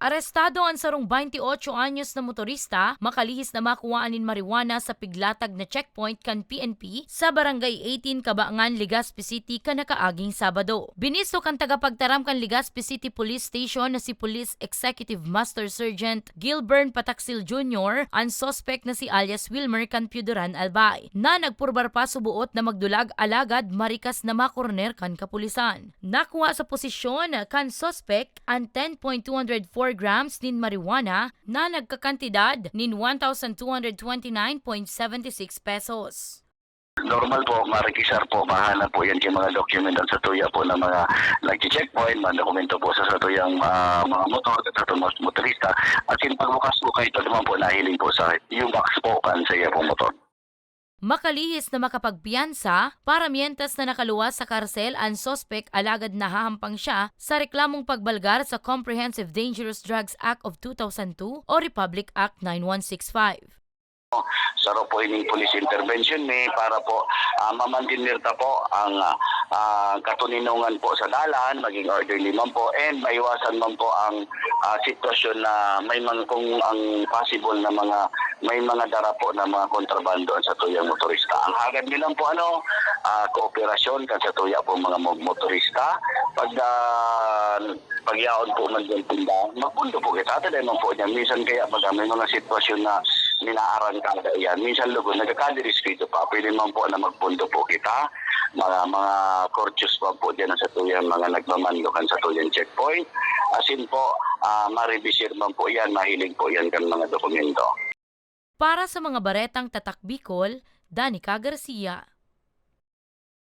Arestado ang sarong 28 anyos na motorista, makalihis na makuwaan nin marijuana sa piglatag na checkpoint kan PNP sa Barangay 18 Kabaangan, Legazpi City kanakaaging Sabado. Binisto kan tagapagtaram kan Legazpi City Police Station na si Police Executive Master Sergeant Gilbern Pataksil Jr. ang suspect na si alias Wilmer Canpudoran Albay na nagpurbar pa subuot na magdulag alagad marikas na makorner kan kapulisan. Nakuha sa posisyon kan suspect ang 10.204 grams nin marijuana na nagkakantidad nin 1,229.76 pesos. Normal po, marikisar po, mahanap po yan yung mga dokumentan sa tuya po ng mga nag-checkpoint, mga dokumento po sa, sa tuyang ah, mga motor, tuyang mga motorista. At sin pagbukas po kayo, ito naman po nahiling po sa yung box po kan sa iya pong motor. Makalihis na makapagpiyansa para mientas na nakaluwas sa karsel ang sospek alagad na hahampang siya sa reklamong pagbalgar sa Comprehensive Dangerous Drugs Act of 2002 o Republic Act 9165. Saro po ining police intervention ni para po uh, mamantinirta po ang ah, ah, katuninungan po sa dalan, maging orderly man po, and maiwasan man po ang ah, sitwasyon na may mga kung ang possible na mga may mga dara po na mga kontrabando sa tuyang motorista. Ang hagad nilang po ano, ah, kooperasyon kan sa tuya po mga mo- motorista. Pag uh, pagyaon po man din tindahan, magpundo po kita. Ito naman po niya. Minsan kaya pag may mga sitwasyon na ninaarangkada yan. Minsan lugo, nagkakadiris dito pa. Pwede man po na magpundo po kita. Mga mga courteous pa po dyan sa tuyan, mga nagmamandokan sa tuyan checkpoint. Asin po, uh, marebisir man po yan, mahilig po yan kan mga dokumento. Para sa mga baretang tatak Bicol, Danica Garcia.